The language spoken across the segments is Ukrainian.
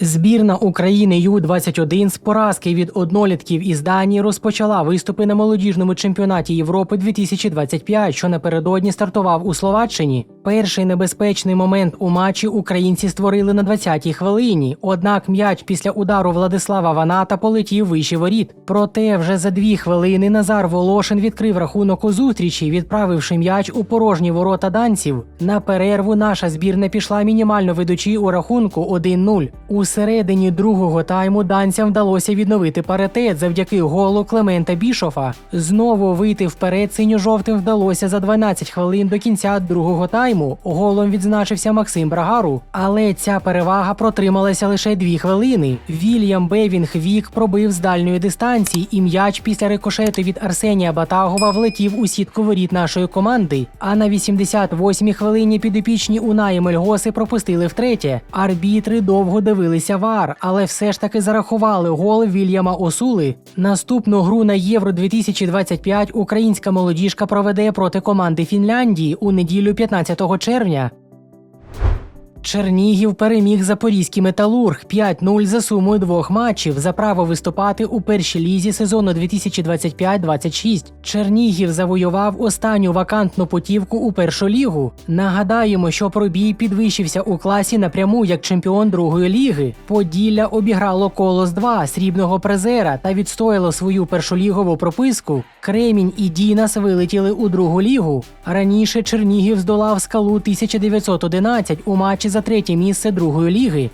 Збірна України Ю-21 з поразки від однолітків із Данії розпочала виступи на молодіжному чемпіонаті Європи 2025, що напередодні стартував у Словаччині. Перший небезпечний момент у матчі українці створили на 20-й хвилині. Однак м'яч після удару Владислава Ваната полетів вище воріт. Проте вже за дві хвилини Назар Волошин відкрив рахунок у зустрічі, відправивши м'яч у порожні ворота данців. На перерву наша збірна пішла мінімально ведучи у рахунку 1-0. У середині другого тайму данцям вдалося відновити паритет завдяки голу Клемента Бішофа. Знову вийти вперед синьо-жовтим вдалося за 12 хвилин до кінця другого тайму. Голом відзначився Максим Брагару. Але ця перевага протрималася лише дві хвилини. Вільям Бевінг-Вік пробив з дальньої дистанції, і м'яч після рикошету від Арсенія Батагова влетів у сітку воріт нашої команди. А на 88-й хвилині підопічні Унаї Мельгоси пропустили втретє. Арбітри довго дивилися вар, але все ж таки зарахували гол Вільяма Осули. Наступну гру на Євро 2025 українська молодіжка проведе проти команди Фінляндії у неділю 15 червня. Чернігів переміг запорізький металург 5-0 за сумою двох матчів за право виступати у першій лізі сезону 2025-26. Чернігів завоював останню вакантну путівку у першу лігу. Нагадаємо, що пробій підвищився у класі напряму як чемпіон другої ліги. Поділля обіграло колос 2 срібного призера та відстояло свою першолігову прописку. Кремінь і Дінас вилетіли у другу лігу. Раніше Чернігів здолав скалу 1911 у матчі за третє місце другої ліги.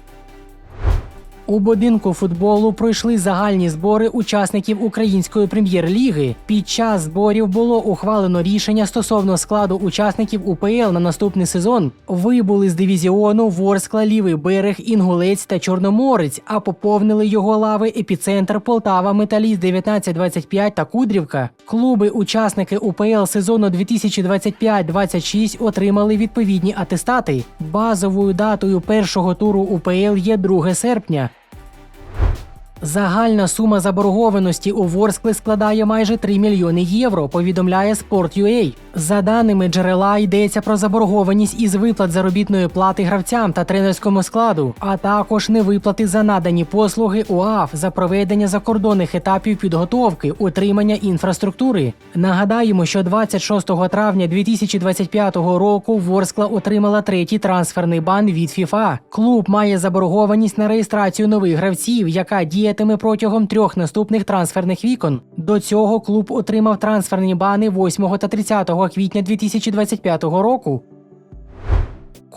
У будинку футболу пройшли загальні збори учасників української прем'єр-ліги. Під час зборів було ухвалено рішення стосовно складу учасників УПЛ на наступний сезон. Вибули з дивізіону Ворскла, Лівий берег, Інгулець та Чорноморець, а поповнили його лави епіцентр Полтава, Металіст 1925 та Кудрівка. Клуби-учасники УПЛ сезону 2025-26 отримали відповідні атестати. Базовою датою першого туру УПЛ є 2 серпня. Загальна сума заборгованості у Ворскли складає майже 3 мільйони євро, повідомляє Sport.ua. За даними джерела, йдеться про заборгованість із виплат заробітної плати гравцям та тренерському складу, а також невиплати за надані послуги УАФ за проведення закордонних етапів підготовки, утримання інфраструктури. Нагадаємо, що 26 травня 2025 року Ворскла отримала третій трансферний бан від ФІФА. Клуб має заборгованість на реєстрацію нових гравців, яка діятиме протягом трьох наступних трансферних вікон. До цього клуб отримав трансферні бани 8 та 30 квітня 2025 року.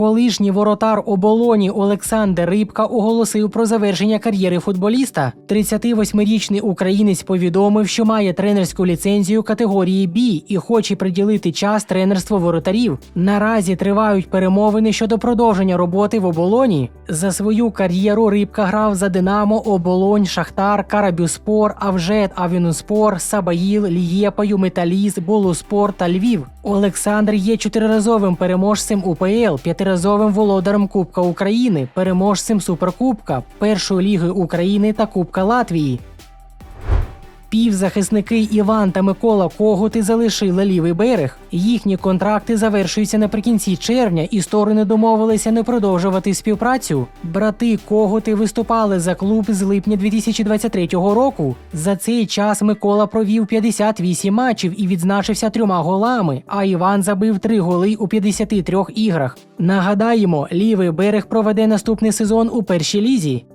Колишній воротар оболоні Олександр Рибка оголосив про завершення кар'єри футболіста. 38-річний українець повідомив, що має тренерську ліцензію категорії B і хоче приділити час тренерству воротарів. Наразі тривають перемовини щодо продовження роботи в оболоні. За свою кар'єру Рибка грав за Динамо, Оболонь, Шахтар, Карабюспор, Авжет, Авінуспор, Сабаїл, Лієпаю, Металіст, Болуспор та Львів. Олександр є чотириразовим переможцем УПЛ, п'ятиразовим володарем Кубка України, переможцем Суперкубка, Першої ліги України та Кубка Латвії. Півзахисники Іван та Микола Когути залишили лівий берег. Їхні контракти завершуються наприкінці червня, і сторони домовилися не продовжувати співпрацю. Брати Когути виступали за клуб з липня 2023 року. За цей час Микола провів 58 матчів і відзначився трьома голами. А Іван забив три голи у 53 іграх. Нагадаємо, лівий берег проведе наступний сезон у першій лізі.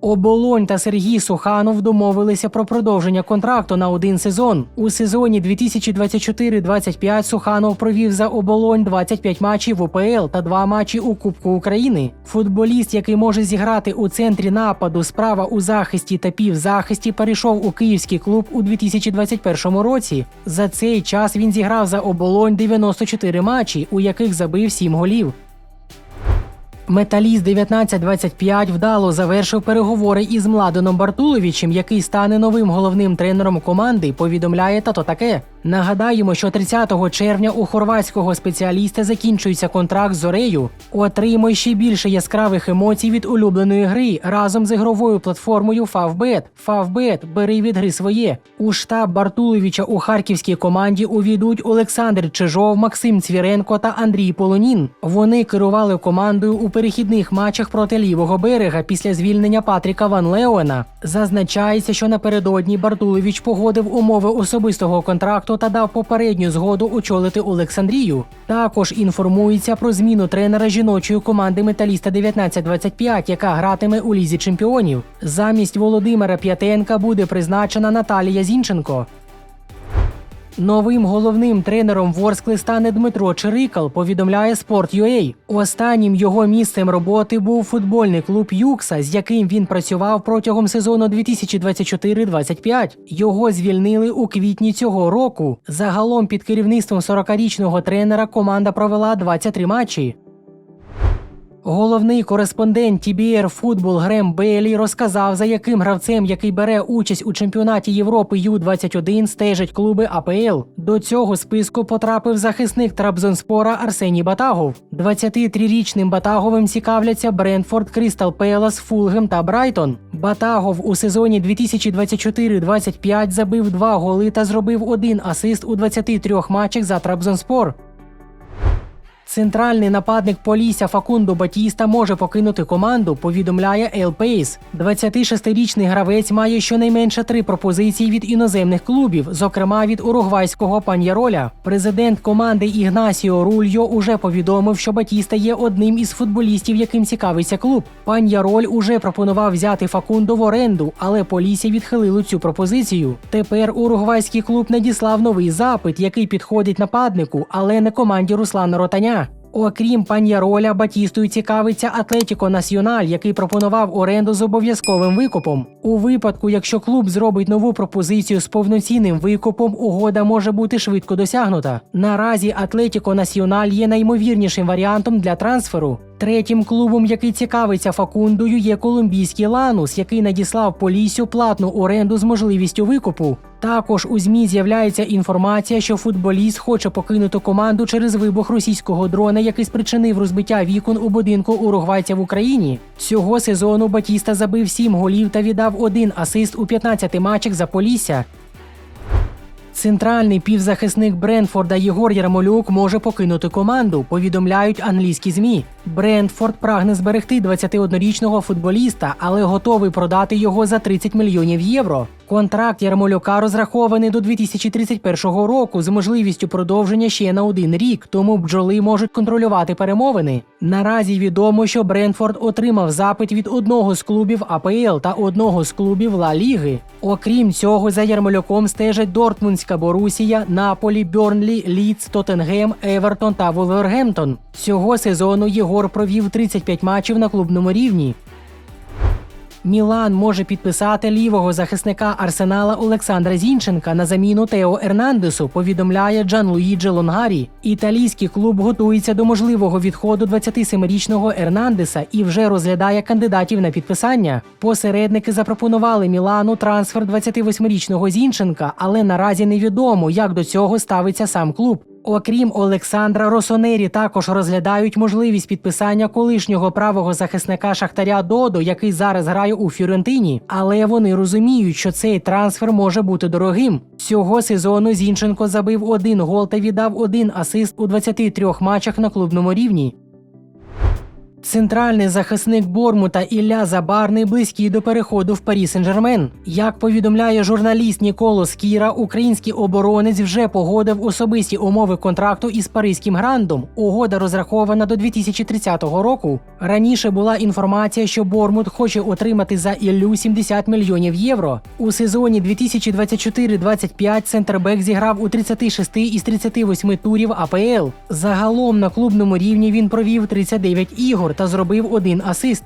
Оболонь та Сергій Суханов домовилися про продовження контракту на один сезон. У сезоні 2024-25 Суханов провів за оболонь 25 матчів в УПЛ та 2 матчі у Кубку України. Футболіст, який може зіграти у центрі нападу справа у захисті та півзахисті, перейшов у київський клуб у 2021 році. За цей час він зіграв за оболонь 94 матчі, у яких забив 7 голів. Металіст 1925 вдало завершив переговори із Младеном Бартуловичем, який стане новим головним тренером команди. Повідомляє тато таке. Нагадаємо, що 30 червня у хорватського спеціаліста закінчується контракт з Зорею. Отримує ще більше яскравих емоцій від улюбленої гри разом з ігровою платформою Favbet. Favbet – бери від гри своє. У штаб Бартуловича у харківській команді увійдуть Олександр Чижов, Максим Цвіренко та Андрій Полонін. Вони керували командою у перехідних матчах проти лівого берега після звільнення Патріка Ван Леона. Зазначається, що напередодні Бартулович погодив умови особистого контракту та дав попередню згоду очолити Олександрію. Також інформується про зміну тренера жіночої команди Металіста 1925, яка гратиме у лізі чемпіонів. Замість Володимира П'ятенка буде призначена Наталія Зінченко. Новим головним тренером Ворскли стане Дмитро Чирикал, повідомляє Sport.ua. Останнім його місцем роботи був футбольний клуб Юкса, з яким він працював протягом сезону 2024-25. Його звільнили у квітні цього року. Загалом під керівництвом 40-річного тренера команда провела 23 матчі. Головний кореспондент TBR Football Грем Бейлі розказав, за яким гравцем, який бере участь у чемпіонаті Європи Ю-21, стежать клуби АПЛ. До цього списку потрапив захисник Трабзонспора Арсеній Батагов. 23-річним Батаговим цікавляться Брентфорд, Крістал Пелас, Фулгем та Брайтон. Батагов у сезоні 2024-25 забив два голи та зробив один асист у 23 матчах за Трабзонспор. Центральний нападник Полісся Факундо Батіста може покинути команду, повідомляє Pace. 26-річний гравець має щонайменше три пропозиції від іноземних клубів, зокрема від уругвайського паньяроля. Президент команди Ігнасіо Рульо уже повідомив, що Батіста є одним із футболістів, яким цікавиться клуб. Паньяроль уже пропонував взяти Факундо в оренду, але Полісся відхилило цю пропозицію. Тепер уругвайський клуб надіслав новий запит, який підходить нападнику, але не команді Руслана Ротаня. Окрім паньяроля, Батістою цікавиться Атлетіко Національ, який пропонував оренду з обов'язковим викупом. У випадку, якщо клуб зробить нову пропозицію з повноцінним викупом, угода може бути швидко досягнута. Наразі Атлетіко Національ є наймовірнішим варіантом для трансферу. Третім клубом, який цікавиться Факундою, є колумбійський Ланус, який надіслав Полісю платну оренду з можливістю викупу. Також у ЗМІ з'являється інформація, що футболіст хоче покинути команду через вибух російського дрона, який спричинив розбиття вікон у будинку уругвайця в Україні. Цього сезону Батіста забив 7 голів та віддав один асист у 15 матчах за Полісся. Центральний півзахисник Бренфорда Єгор Ярмолюк може покинути команду, повідомляють англійські змі. Брентфорд прагне зберегти 21-річного футболіста, але готовий продати його за 30 мільйонів євро. Контракт Ярмолюка розрахований до 2031 року з можливістю продовження ще на один рік, тому бджоли можуть контролювати перемовини. Наразі відомо, що Брентфорд отримав запит від одного з клубів АПЛ та одного з клубів Ла Ліги. Окрім цього, за Ярмолюком стежать Дортмундська Борусія, Наполі, Бьорнлі, Ліц, Тоттенгем, Евертон та Вулвергемптон. Цього сезону Єгор провів 35 матчів на клубному рівні. Мілан може підписати лівого захисника Арсенала Олександра Зінченка на заміну Тео Ернандесу, повідомляє Джан Луїджі Лонгарі. Італійський клуб готується до можливого відходу 27-річного Ернандеса і вже розглядає кандидатів на підписання. Посередники запропонували Мілану трансфер 28-річного Зінченка, але наразі невідомо, як до цього ставиться сам клуб. Окрім Олександра Росонері, також розглядають можливість підписання колишнього правого захисника Шахтаря Додо, який зараз грає у Фюрентині. Але вони розуміють, що цей трансфер може бути дорогим. Цього сезону Зінченко забив один гол та віддав один асист у 23 матчах на клубному рівні. Центральний захисник Бормута Ілля Забарний близький до переходу в Парі Сен-Жермен. Як повідомляє журналіст Ніколо Скіра, український оборонець вже погодив особисті умови контракту із паризьким грандом. Угода розрахована до 2030 року. Раніше була інформація, що Бормут хоче отримати за Іллю 70 мільйонів євро. У сезоні 2024-25 центрбек зіграв у 36 із 38 турів АПЛ. Загалом на клубному рівні він провів 39 ігор та зробив один асист.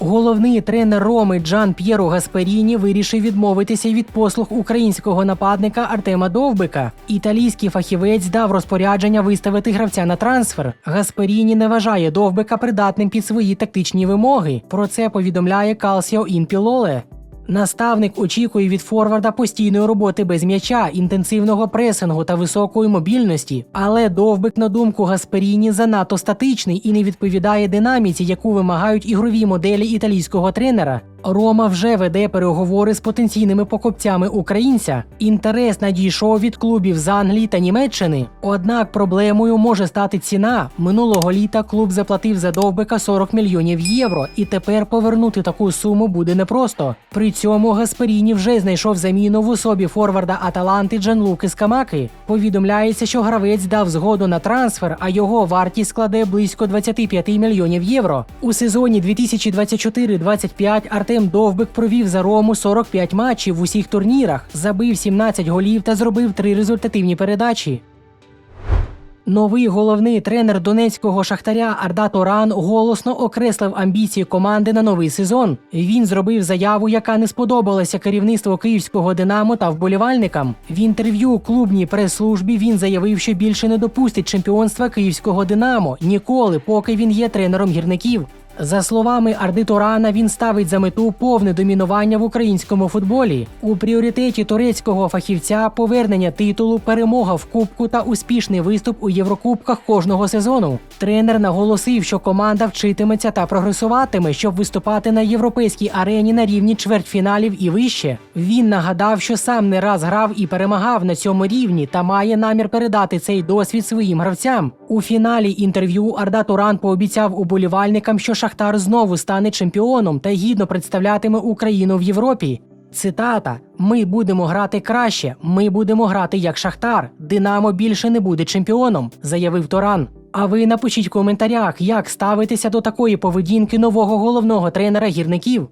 Головний тренер Роми Джан П'єро Гасперіні вирішив відмовитися від послуг українського нападника Артема Довбика. Італійський фахівець дав розпорядження виставити гравця на трансфер. Гасперіні не вважає Довбика придатним під свої тактичні вимоги. Про це повідомляє Калсіо Інпілоле. Наставник очікує від форварда постійної роботи без м'яча, інтенсивного пресингу та високої мобільності. Але довбик, на думку Гасперіні, занадто статичний і не відповідає динаміці, яку вимагають ігрові моделі італійського тренера. Рома вже веде переговори з потенційними покупцями українця. Інтерес надійшов від клубів з Англії та Німеччини. Однак проблемою може стати ціна. Минулого літа клуб заплатив за довбика 40 мільйонів євро, і тепер повернути таку суму буде непросто. При цьому Гасперіні вже знайшов заміну в особі форварда Аталанти Джанлуки Скамаки. Повідомляється, що гравець дав згоду на трансфер, а його вартість складе близько 25 мільйонів євро. У сезоні 2024-25 Артем Довбик провів за Рому 45 матчів в усіх турнірах, забив 17 голів та зробив три результативні передачі. Новий головний тренер донецького шахтаря Арда Торан голосно окреслив амбіції команди на новий сезон. Він зробив заяву, яка не сподобалася керівництву київського Динамо та вболівальникам. В інтерв'ю клубній прес-службі він заявив, що більше не допустить чемпіонства київського Динамо ніколи, поки він є тренером гірників. За словами Арди Торана, він ставить за мету повне домінування в українському футболі. У пріоритеті турецького фахівця повернення титулу, перемога в кубку та успішний виступ у Єврокубках кожного сезону. Тренер наголосив, що команда вчитиметься та прогресуватиме, щоб виступати на європейській арені на рівні чвертьфіналів і вище. Він нагадав, що сам не раз грав і перемагав на цьому рівні та має намір передати цей досвід своїм гравцям. У фіналі інтерв'ю Арда Туран пообіцяв уболівальникам, що Шахтар знову стане чемпіоном та гідно представлятиме Україну в Європі. Цитата: Ми будемо грати краще, ми будемо грати як Шахтар. Динамо більше не буде чемпіоном, заявив Торан. А ви напишіть в коментарях, як ставитеся до такої поведінки нового головного тренера гірників.